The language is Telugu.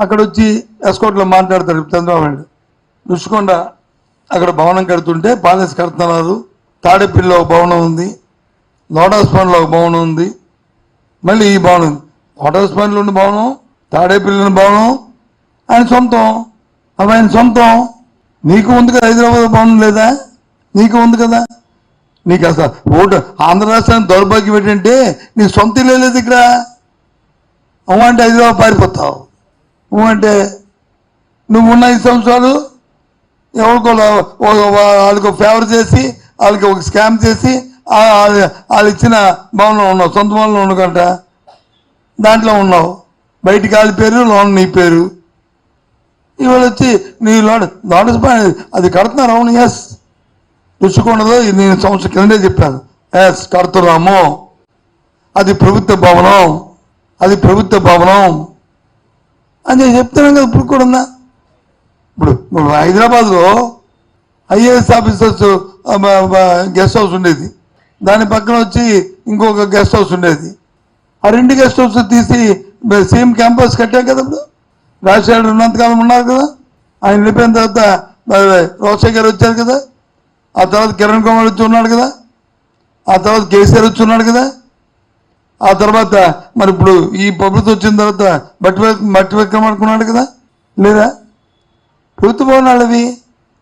అక్కడ వచ్చి ఎస్కోట్లో మాట్లాడతారు చంద్రబాబు నాయుడు. రుషికొండ అక్కడ భవనం కడుతుంటే పాలెస్ కడుతున్నారు తాడేపల్లిలో ఒక భవనం ఉంది లోటస్ పండ్లో ఒక భవనం ఉంది మళ్ళీ ఈ భవనం ఉంది. లోటస్ పండ్లో ఉన్న భవనం తాడేపల్లి భవనం ఆయన సొంతం. అవి ఆయన సొంతం. నీకు ఉంది కదా హైదరాబాద్ భవనం లేదా? నీకు ఉంది కదా? నీకు అసలు ఓటు ఆంధ్ర రాష్ట్రానికి దౌర్భాగ్యం ఏంటంటే నీ సొంత ఇల్లు లేదు ఇక్కడ. అవ్వ అంటే హైదరాబాద్ పారిపోతావు. అంటే నువ్వు ఉన్న ఐదు సంవత్సరాలు ఎవరికో వాళ్ళకు ఫేవర్ చేసి వాళ్ళకి ఒక స్కామ్ చేసి వాళ్ళ- వాళ్ళు ఇచ్చిన భవనంలో ఉన్నావు సొంత భవనంలో ఉండకంట దాంట్లో ఉన్నావు. బయటికి వాళ్ళ పేరు లోన్ నీ పేరు. ఇవాళ వచ్చి నీ లోన్ నోటీస్ అది కడుతున్నారు అవును ఎస్ రుచికొండదో నేను సంవత్సరం కిందే చెప్పాను. ఎస్ కడుతున్నాము. అది ప్రభుత్వ భవనం. అది ప్రభుత్వ భవనం. అని నేను చెప్తున్నాను కదా ఇప్పుడు కూడా ఉందా ఇప్పుడు హైదరాబాద్లో ఐఏఎస్ ఆఫీసర్స్ గెస్ట్ హౌస్ ఉండేది. దాని పక్కన వచ్చి ఇంకొక గెస్ట్ హౌస్ ఉండేది. ఆ రెండు గెస్ట్ హౌస్ తీసి సేమ్ క్యాంపస్ కట్టాం కదా ఇప్పుడు. రాజశేఖర్ ఉన్నంతకాలం ఉన్నారు కదా. ఆయన వెళ్ళిపోయిన తర్వాత రాజశేఖర్ గారు వచ్చారు కదా. ఆ తర్వాత కిరణ్ కుమార్ వచ్చి ఉన్నాడు కదా. ఆ తర్వాత కేసీఆర్ వచ్చి ఉన్నాడు కదా. ఆ తర్వాత మరి ఇప్పుడు ఈ ప్రభుత్వం వచ్చిన తర్వాత మట్టి మట్టి వెక్కమనుకున్నాడు అనుకున్నాడు కదా? లేదా? ప్రభుత్వ భవనాలు అవి?